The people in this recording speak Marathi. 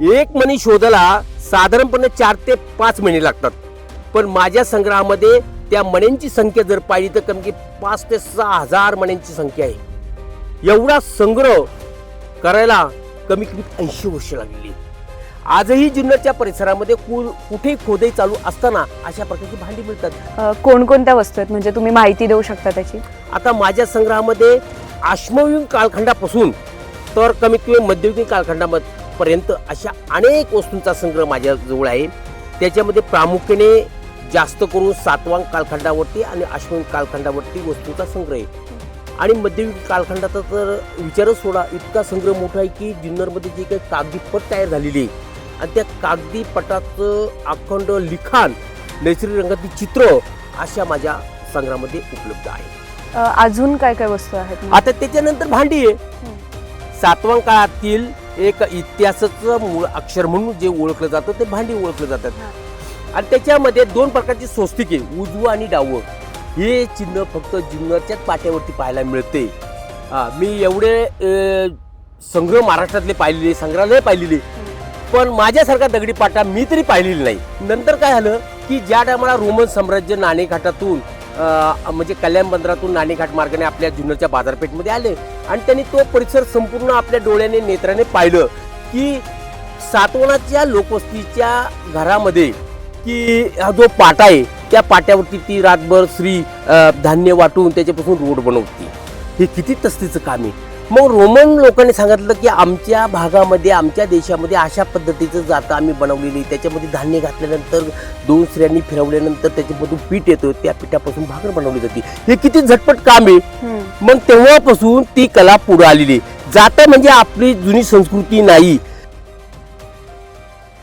एक मणी शोधायला साधारणपणे चार ते पाच महिने लागतात. पण माझ्या संग्रहामध्ये त्या मण्यांची संख्या जर पाहिली तर कमी की पाच ते सहा हजार मण्यांची संख्या आहे. एवढा संग्रह करायला कमी कमी ऐंशी वर्ष लागलेली. आजही जुन्नरच्या परिसरामध्ये कु- कुठेही खोदई चालू असताना अशा प्रकारची भांडी मिळतात. कोणकोणत्या वस्तू आहेत? म्हणजे तुम्ही माहिती देऊ शकता त्याची? आता माझ्या संग्रहामध्ये अश्मयुगीन कालखंडापासून तर कमीत कमी मध्ययुगीन कालखंडापर्यंत अशा अनेक वस्तूंचा संग्रह माझ्याजवळ आहे. त्याच्यामध्ये प्रामुख्याने जास्त करून सातवांग कालखंडावरती आणि अश्मयुगीन कालखंडावरती वस्तूंचा संग्रह आहे. आणि मध्ययुगीन कालखंडाचा तर विचारच सोडा इतका संग्रह मोठा आहे की जुन्नरमध्ये जी काही कागदी पट तयार झालेली आहे. आणि त्या कागदी पटाचं अखंड लिखाण नैसर्गिक रंगातील चित्र अशा माझ्या संग्रहामध्ये उपलब्ध आहे. अजून काय काय वस्तू आहेत आता त्याच्यानंतर भांडी आहे. सातवां काळातील एक इतिहासाचं मूळ अक्षर म्हणून जे ओळखलं जातं ते भांडी ओळखलं जातात. आणि त्याच्यामध्ये दोन प्रकारची स्वस्तिक उजवं आणि डावं. हे चिन्ह फक्त जुन्नरच्याच पाट्यावरती पाहायला मिळते. हा, मी एवढे संग्रह महाराष्ट्रातले पाहिलेले संग्रहालय पाहिलेले पण माझ्यासारखा दगडी पाटा मी तरी पाहिलेली नाही. नंतर काय झालं की ज्या टायमाला रोमन साम्राज्य नाणेघाटातून म्हणजे कल्याण बंदरातून नाणेघाट मार्गाने आपल्या जुन्नरच्या बाजारपेठमध्ये आले. आणि त्यांनी तो परिसर संपूर्ण आपल्या डोळ्याने नेत्राने पाहिलं की सातवणाच्या लोकवस्तीच्या घरामध्ये की हा जो पाटा आहे त्या पाट्यावरती ती रातभर श्री धान्य वाटून त्याच्यापासून रोड बनवते. हे किती तस्तीचं काम आहे. मग रोमन लोकांनी सांगितलं की आमच्या भागामध्ये आमच्या देशामध्ये अशा पद्धतीचं जातं आम्ही बनवलेली. त्याच्यामध्ये धान्य घातल्यानंतर दोन स्त्रियांनी फिरवल्यानंतर त्याच्यामधून पीठ येतं. त्या पिठापासून भाकर बनवली जाते. हे किती झटपट काम आहे. मग तेव्हापासून ती कला पुढे आलेली आहे. जाता म्हणजे आपली जुनी संस्कृती नाही.